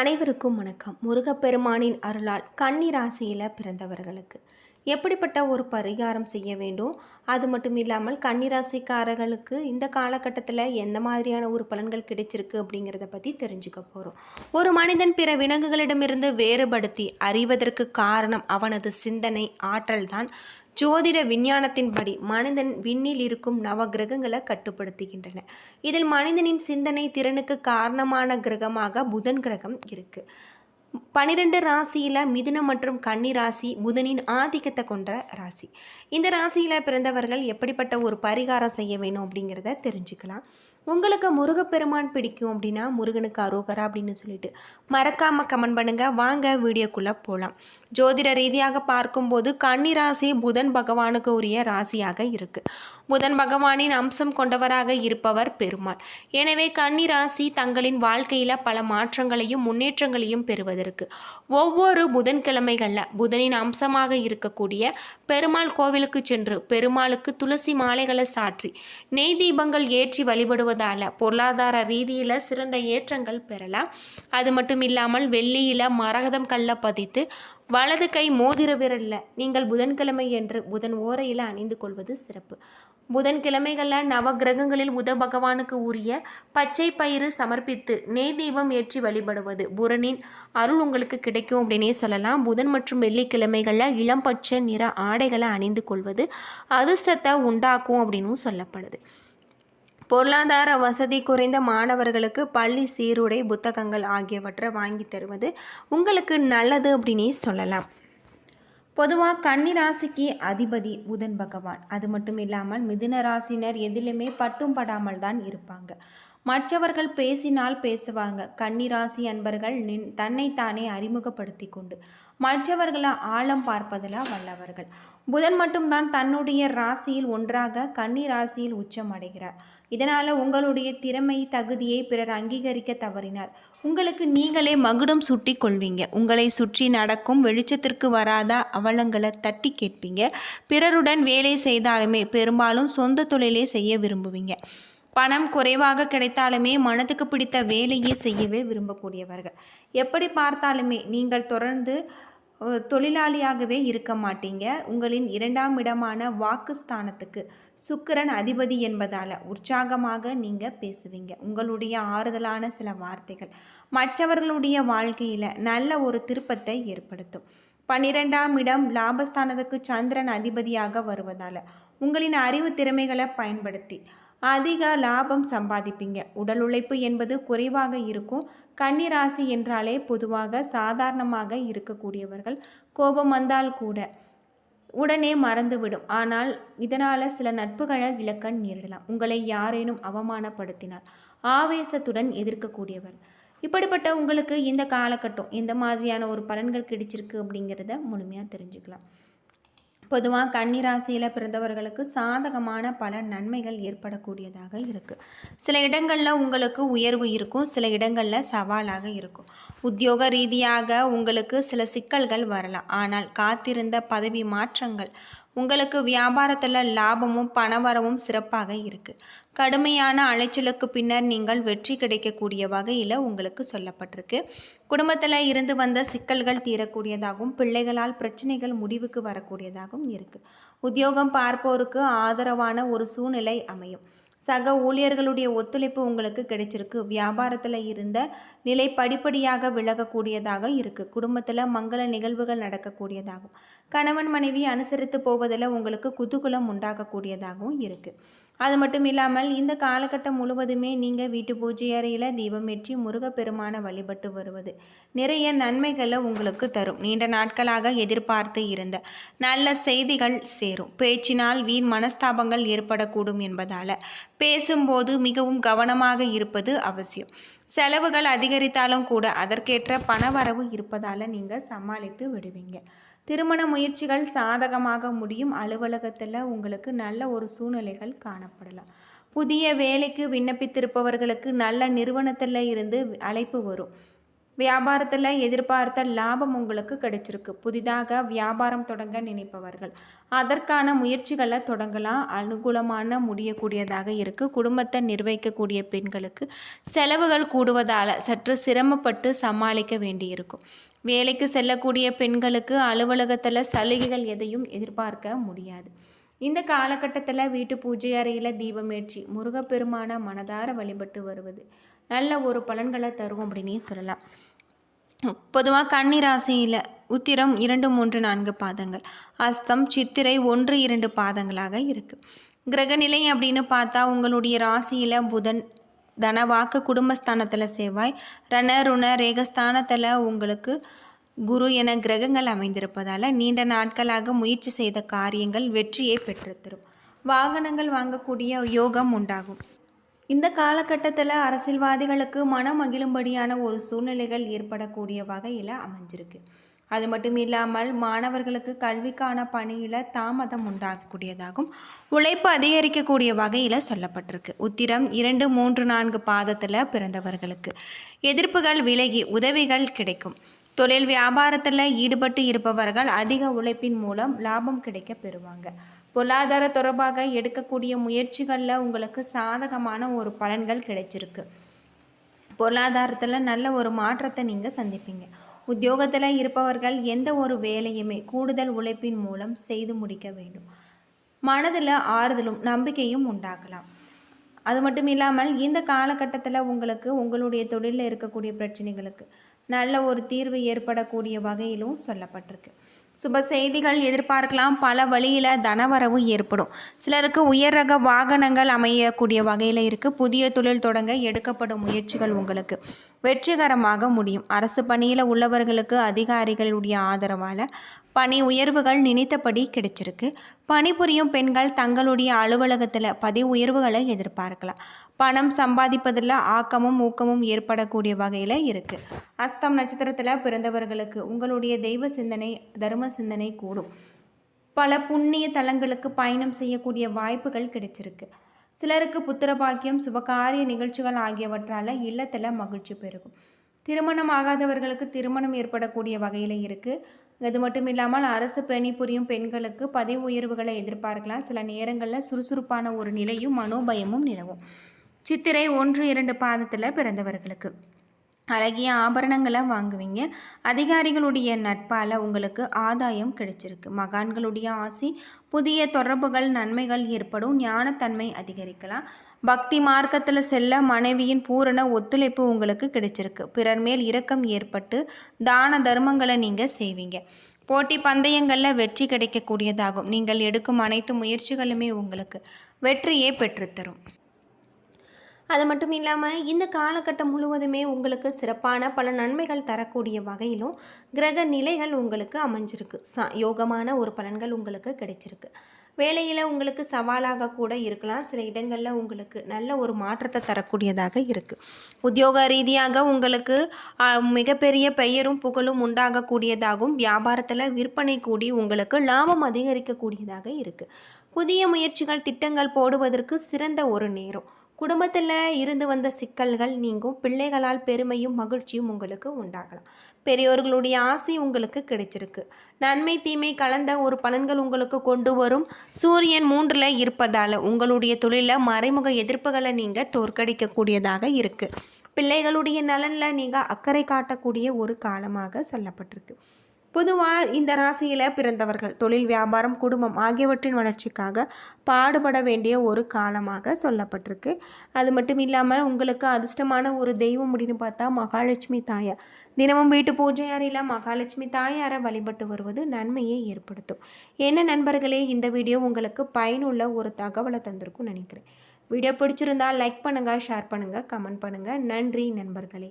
அனைவருக்கும் வணக்கம். முருகப்பெருமானின் அருளால் கன்னி ராசியில் பிறந்தவர்களுக்கு. எப்படிப்பட்ட ஒரு பரிகாரம் செய்ய வேண்டும்? அது மட்டும் இல்லாமல் கன்னிராசிக்காரர்களுக்கு இந்த காலகட்டத்தில் எந்த மாதிரியான ஒரு பலன்கள் கிடைச்சிருக்கு அப்படிங்கிறத பற்றி தெரிஞ்சுக்க போகிறோம் ஒரு மனிதன் பிற விலங்குகளிடமிருந்து வேறுபடுத்தி அறிவதற்கு காரணம் அவனது சிந்தனை ஆற்றல்தான் ஜோதிட விஞ்ஞானத்தின்படி மனிதன் விண்ணில் இருக்கும் நவ கிரகங்களை கட்டுப்படுத்துகின்றன. இதில் மனிதனின் சிந்தனை திறனுக்கு காரணமான கிரகமாக புதன் கிரகம் இருக்குது பனிரெண்டு ராசியில் மிதுனம் மற்றும் கன்னி ராசி புதனின் ஆதிக்கத்தை கொண்ட ராசி. இந்த ராசியில் பிறந்தவர்கள் எப்படிப்பட்ட ஒரு பரிகாரம் செய்ய வேணும் அப்படிங்கிறத தெரிஞ்சுக்கலாம். உங்களுக்கு முருகப்பெருமான் பிடிக்கும் அப்படின்னா முருகனுக்கு அரோகரா அப்படின்னு சொல்லிட்டு மறக்காம கமெண்ட் பண்ணுங்க. வாங்க வீடியோக்குள்ளே போகலாம் ஜோதிட ரீதியாக பார்க்கும்போது கன்னி ராசி புதன் பகவானுக்கு உரிய ராசியாக இருக்கு. புதன் பகவானின் அம்சம் கொண்டவராக இருப்பவர் பெருமாள். எனவே கன்னி ராசி தங்களின் வாழ்க்கையில் பல மாற்றங்களையும் முன்னேற்றங்களையும் பெறுவதற்கு ஒவ்வொரு புதன்கிழமைகளில் புதனின் அம்சமாக இருக்கக்கூடிய பெருமாள் கோவிலுக்கு சென்று பெருமாளுக்கு துளசி மாலைகளை சாற்றி நெய் தீபங்கள் ஏற்றி வழிபடுவதால் பொருளாதார ரீதியில் சிறந்த ஏற்றங்கள் பெறலாம். அது மட்டும் இல்லாமல் வெள்ளியில் மரகதம் கல்ல பதித்து வலது கை மோதிர விரலில் நீங்கள் புதன்கிழமை என்று புதன் ஓரையில் அணிந்து கொள்வது சிறப்பு. புதன்கிழமைகளில் நவ கிரகங்களில் புத பகவானுக்கு உரிய பச்சை பயிறு சமர்ப்பித்து நெய் தீபம் ஏற்றி வழிபடுவது புரனின் அருள் உங்களுக்கு கிடைக்கும் அப்படின்னே சொல்லலாம். புதன் மற்றும் வெள்ளிக்கிழமைகளில் இளம் பச்சை நிற ஆடைகளை அணிந்து கொள்வது அதிர்ஷ்டத்தை உண்டாக்கும் அப்படின்னும் சொல்லப்படுது. பொருளாதார வசதி குறைந்த மாணவர்களுக்கு பள்ளி சீருடை புத்தகங்கள் ஆகியவற்றை வாங்கி தருவது உங்களுக்கு நல்லது அப்படின்னே சொல்லலாம். பொதுவாக கன்னிராசிக்கு அதிபதி புதன் பகவான். அது மட்டும் இல்லாமல் மிதுன ராசினர் எதிலுமே பட்டும் படாமல் தான் இருப்பாங்க. மற்றவர்கள் பேசினால் பேசுவாங்க. கன்னிராசி அன்பர்கள் நின் தன்னைத்தானே அறிமுகப்படுத்தி கொண்டு மற்றவர்களை ஆழம் பார்ப்பதில் வல்லவர்கள். புதன் மட்டும்தான் தன்னுடைய ராசியில் ஒன்றாக கன்னி ராசியில் உச்சம் அடைகிறார். இதனால் உங்களுடைய திறமை தகுதியை பிறர் அங்கீகரிக்க தவறினார். உங்களுக்கு நீங்களே மகுடம் சுட்டி கொள்வீங்க. உங்களை சுற்றி நடக்கும் வெளிச்சத்திற்கு வராத அவலங்களை தட்டி கேட்பீங்க. பிறருடன் வேலை செய்தாலுமே பெரும்பாலும் சொந்த தொழிலே செய்ய விரும்புவீங்க. பணம் குறைவாக கிடைத்தாலுமே மனதுக்கு பிடித்த வேலையே செய்யவே விரும்பக்கூடியவர்கள். எப்படி பார்த்தாலுமே நீங்கள் தொடர்ந்து தொழிலாளியாகவே இருக்க மாட்டீங்க. உங்களின் இரண்டாம் இடமான வாக்குஸ்தானத்துக்கு சுக்கிரன் அதிபதி என்பதால் உற்சாகமாக நீங்கள் பேசுவீங்க. உங்களுடைய ஆறுதலான சில வார்த்தைகள் மற்றவர்களுடைய வாழ்க்கையில் நல்ல ஒரு திருப்பத்தை ஏற்படுத்தும். பன்னிரெண்டாம் இடம் லாபஸ்தானத்துக்கு சந்திரன் அதிபதியாக வருவதால் உங்களின் அறிவு திறமைகளை பயன்படுத்தி அதிக லாபம் சம்பாதிப்பீங்க. உடல் உழைப்பு என்பது குறைவாக இருக்கும். கன்னிராசி என்றாலே பொதுவாக சாதாரணமாக இருக்கக்கூடியவர்கள். கோபம் வந்தால் கூட உடனே மறந்துவிடும். ஆனால் இதனால் சில நட்புகளை இழக்க நேரிடலாம். உங்களை யாரேனும் அவமானப்படுத்தினால் ஆவேசத்துடன் எதிர்க்கக்கூடியவர். இப்படிப்பட்ட உங்களுக்கு இந்த காலகட்டம் எந்த மாதிரியான ஒரு பலன்கள் கிடைச்சிருக்கு அப்படிங்கிறத முழுமையாக தெரிஞ்சுக்கலாம். பொதுவாக கன்னிராசியில் பிறந்தவர்களுக்கு சாதகமான பல நன்மைகள் ஏற்படக்கூடியதாக இருக்குது சில இடங்களில் உங்களுக்கு உயர்வு இருக்கும் சில இடங்களில் சவாலாக இருக்கும். உத்தியோக ரீதியாக உங்களுக்கு சில சிக்கல்கள் வரலாம். ஆனால் காத்திருந்த பதவி மாற்றங்கள் உங்களுக்கு வியாபாரத்தில் லாபமும் பணவரவும் சிறப்பாக இருக்குது கடுமையான அலைச்சலுக்கு பின்னர் நீங்கள் வெற்றி கிடைக்கக்கூடிய வகையில் உங்களுக்கு சொல்லப்பட்டிருக்கு. குடும்பத்தில் இருந்து வந்த சிக்கல்கள் தீரக்கூடியதாகவும் பிள்ளைகளால் பிரச்சனைகள் முடிவுக்கு வரக்கூடியதாகவும் இருக்குது உத்தியோகம் பார்ப்போருக்கு ஆதரவான ஒரு சூழ்நிலை அமையும். சக ஊழியர்களுடைய ஒத்துழைப்பு உங்களுக்கு கிடைச்சிருக்கு. வியாபாரத்தில் இருந்த நிலை படிப்படியாக விலகக்கூடியதாக இருக்குது குடும்பத்தில் மங்கள நிகழ்வுகள் நடக்கக்கூடியதாகும். கணவன் மனைவி அனுசரித்து போவதில் உங்களுக்கு குதூகலம் உண்டாகக்கூடியதாகவும் இருக்குது அது மட்டும் இல்லாமல் இந்த காலகட்டம் முழுவதுமே நீங்கள் வீட்டு பூஜை அறையில் தீபமேற்றி முருகப்பெருமான வழிபட்டு வருவது நிறைய நன்மைகளை உங்களுக்கு தரும். நீண்ட நாட்களாக எதிர்பார்த்து இருந்த நல்ல செய்திகள் சேரும். பேச்சினால் வீண் மனஸ்தாபங்கள் ஏற்படக்கூடும் என்பதால் பேசும்போது மிகவும் கவனமாக இருப்பது அவசியம். செலவுகள் அதிகரித்தாலும் கூட அதற்கேற்ற பணவரவு இருப்பதால் நீங்கள் சமாளித்து விடுவீங்க. திருமண முயற்சிகள் சாதகமாக முடியும். அலுவலகத்தில் உங்களுக்கு நல்ல ஒரு சூழ்நிலைகள் காணப்படலாம். புதிய வேலைக்கு விண்ணப்பித்திருப்பவர்களுக்கு நல்ல நிறுவனத்தில் இருந்து அழைப்பு வரும். வியாபாரத்தில் எதிர்பார்த்த லாபம் உங்களுக்கு கிடைச்சிருக்கு. புதிதாக வியாபாரம் தொடங்க நினைப்பவர்கள். அதற்கான முயற்சிகளை தொடங்கலாம். அனுகூலமான முடியக்கூடியதாக இருக்குது குடும்பத்தை நிர்வகிக்கக்கூடிய பெண்களுக்கு செலவுகள் கூடுவதால் சற்று சிரமப்பட்டு சமாளிக்க வேண்டியிருக்கும். வேலைக்கு செல்லக்கூடிய பெண்களுக்கு அலுவலகத்தில் சலுகைகள் எதையும் எதிர்பார்க்க முடியாது. இந்த காலகட்டத்தில் வீட்டு பூஜை அறையில் தீபமேற்றி முருகப்பெருமான மனதார வழிபட்டு வருவது நல்ல ஒரு பலன்களை தரும் அப்படின்னே சொல்லலாம். பொதுவாக கன்னி ராசியில் உத்திரம் இரண்டு மூன்று நான்கு பாதங்கள். அஸ்தம் சித்திரை ஒன்று இரண்டு பாதங்களாக இருக்குது கிரகநிலை அப்படின்னு பார்த்தா உங்களுடைய ராசியில் புதன் தனவாக்கு குடும்பஸ்தானத்தில் செவ்வாய். ரண ருண ரேகஸ்தானத்தில் உங்களுக்கு குரு என கிரகங்கள் அமைந்திருப்பதால் நீண்ட நாட்களாக முயற்சி செய்த காரியங்கள் வெற்றியை பெற்றுத்தரும் வாகனங்கள் வாங்கக்கூடிய யோகம் உண்டாகும். இந்த காலகட்டத்தில் அரசியல்வாதிகளுக்கு மனம் மகிழும்படியான ஒரு சூழ்நிலைகள் ஏற்படக்கூடிய வகையில் அமைஞ்சிருக்கு. அது மட்டும் இல்லாமல் மாணவர்களுக்கு கல்விக்கான பணியில் தாமதம் உண்டாகக்கூடியதாகும் உழைப்பு அதிகரிக்கக்கூடிய வகையில் சொல்லப்பட்டிருக்கு. உத்திரம் இரண்டு மூன்று நான்கு பாதத்தில் பிறந்தவர்களுக்கு எதிர்ப்புகள் விலகி உதவிகள் கிடைக்கும். தொழில் வியாபாரத்தில் ஈடுபட்டு இருப்பவர்கள் அதிக உழைப்பின் மூலம் லாபம் கிடைக்க பெறுவாங்க. பொருளாதார தொடர்பாக எடுக்கக்கூடிய முயற்சிகளில் உங்களுக்கு சாதகமான ஒரு பலன்கள் கிடைச்சிருக்கு. பொருளாதாரத்தில் நல்ல ஒரு மாற்றத்தை நீங்கள் சந்திப்பீங்க. உத்தியோகத்தில் இருப்பவர்கள் எந்த ஒரு வேலையுமே கூடுதல் உழைப்பின் மூலம் செய்து முடிக்க வேண்டும். மனதில் ஆறுதலும் நம்பிக்கையும் உண்டாகலாம். அது மட்டும் இல்லாமல் இந்த காலகட்டத்தில் உங்களுக்கு உங்களுடைய தொழிலில் இருக்கக்கூடிய பிரச்சனைகளுக்கு நல்ல ஒரு தீர்வு ஏற்படக்கூடிய வகையிலும் சொல்லப்பட்டிருக்கு. சுப செய்திகள் எதிர்பார்க்கலாம். பல வழியில் தனவரவு ஏற்படும். சிலருக்கு உயர் ரக வாகனங்கள் அமையக்கூடிய வகையில் இருக்குது புதிய தொழில் தொடங்க எடுக்கப்படும் முயற்சிகள் உங்களுக்கு வெற்றிகரமாக முடியும். அரசு பணியில் உள்ளவர்களுக்கு அதிகாரிகளுடைய ஆதரவால் பணி உயர்வுகள் நினைத்தபடி கிடைச்சிருக்கு. பணிபுரியும் பெண்கள் தங்களுடைய அலுவலகத்தில் பதிவு உயர்வுகளை எதிர்பார்க்கலாம். பணம் சம்பாதிப்பதில் ஆக்கமும் ஊக்கமும் ஏற்படக்கூடிய வகையில் இருக்குது அஸ்தம் நட்சத்திரத்தில் பிறந்தவர்களுக்கு உங்களுடைய தெய்வ சிந்தனை தர்ம சிந்தனை கூடும். பல புண்ணிய தலங்களுக்கு பயணம் செய்யக்கூடிய வாய்ப்புகள் கிடைச்சிருக்கு. சிலருக்கு புத்திர பாக்கியம் சுபகாரிய நிகழ்ச்சிகள் ஆகியவற்றால் இல்லத்தில் மகிழ்ச்சி பெருகும். திருமணம் ஆகாதவர்களுக்கு திருமணம் ஏற்படக்கூடிய வகையில் இருக்குது அது மட்டும் இல்லாமல் அரசு பணி புரியும் பெண்களுக்கு பதவி உயர்வுகளை எதிர்பார்க்கலாம். சில நேரங்களில் சுறுசுறுப்பான ஒரு நிலையும் மனோபயமும் நிலவும். சித்திரை ஒன்று இரண்டு பாதத்தில் பிறந்தவர்களுக்கு. அழகிய ஆபரணங்களை வாங்குவீங்க. அதிகாரிகளுடைய நட்பால் உங்களுக்கு ஆதாயம் கிடைச்சிருக்கு. மகான்களுடைய ஆசி புதிய தொடர்புகள் நன்மைகள் ஏற்படும். ஞானத்தன்மை அதிகரிக்கலாம். பக்தி மார்க்கத்தில் செல்ல மனைவியின் பூரண ஒத்துழைப்பு உங்களுக்கு கிடைச்சிருக்கு. பிறர் மேல் இரக்கம் ஏற்பட்டு தான தர்மங்களை நீங்கள் செய்வீங்க. போட்டி பந்தயங்களில் வெற்றி கிடைக்கக்கூடியதாகும். நீங்கள் எடுக்கும் அனைத்து முயற்சிகளுமே உங்களுக்கு வெற்றியே பெற்றுத்தரும். அது மட்டும் இல்லாமல் இந்த காலகட்டம் முழுவதுமே உங்களுக்கு சிறப்பான பல நன்மைகள் தரக்கூடிய வகையிலும் கிரக நிலைகள் உங்களுக்கு அமைஞ்சிருக்கு. ச யோகமான ஒரு பலன்கள் உங்களுக்கு கிடைச்சிருக்கு. வேலையில் உங்களுக்கு சவாலாக கூட இருக்கலாம். சில இடங்களில் உங்களுக்கு நல்ல ஒரு மாற்றத்தை தரக்கூடியதாக இருக்குது உத்தியோக ரீதியாக உங்களுக்கு மிகப்பெரிய பெயரும் புகழும் உண்டாகக்கூடியதாகவும் வியாபாரத்தில் விற்பனை கூடி உங்களுக்கு லாபம் அதிகரிக்கக்கூடியதாக இருக்குது புதிய முயற்சிகள் திட்டங்கள் போடுவதற்கு சிறந்த ஒரு நேரம். குடும்பத்தில் இருந்து வந்த சிக்கல்கள் நீங்கும். பிள்ளைகளால் பெருமையும் மகிழ்ச்சியும் உங்களுக்கு உண்டாகலாம். பெரியோர்களுடைய ஆசை உங்களுக்கு கிடைச்சிருக்கு. நன்மை தீமை கலந்த ஒரு பலன்கள் உங்களுக்கு கொண்டு வரும். சூரியன் மூன்றில் இருப்பதால் உங்களுடைய தொழிலில் மறைமுக எதிர்ப்புகளை நீங்கள் தோற்கடிக்கக்கூடியதாக இருக்குது பிள்ளைகளுடைய நலனில் நீங்கள் அக்கறை காட்டக்கூடிய ஒரு காலமாக சொல்லப்பட்டிருக்கு. பொதுவாக இந்த ராசியில் பிறந்தவர்கள் தொழில் வியாபாரம் குடும்பம் ஆகியவற்றின் வளர்ச்சிக்காக பாடுபட வேண்டிய ஒரு காலமாக சொல்லப்பட்டிருக்கு. அது மட்டும் இல்லாமல் உங்களுக்கு அதிர்ஷ்டமான ஒரு தெய்வம் அப்படின்னு பார்த்தா மகாலட்சுமி தாயார். தினமும் வீட்டு பூஜை அறையில் மகாலட்சுமி தாயாரை வழிபட்டு வருவது நன்மையை ஏற்படுத்தும். என்ன நண்பர்களே இந்த வீடியோ உங்களுக்கு பயனுள்ள ஒரு தகவலை தந்திருக்கும் நினைக்கிறேன். வீடியோ பிடிச்சிருந்தால் லைக் பண்ணுங்கள் ஷேர் பண்ணுங்கள் கமெண்ட் பண்ணுங்கள் நன்றி நண்பர்களே.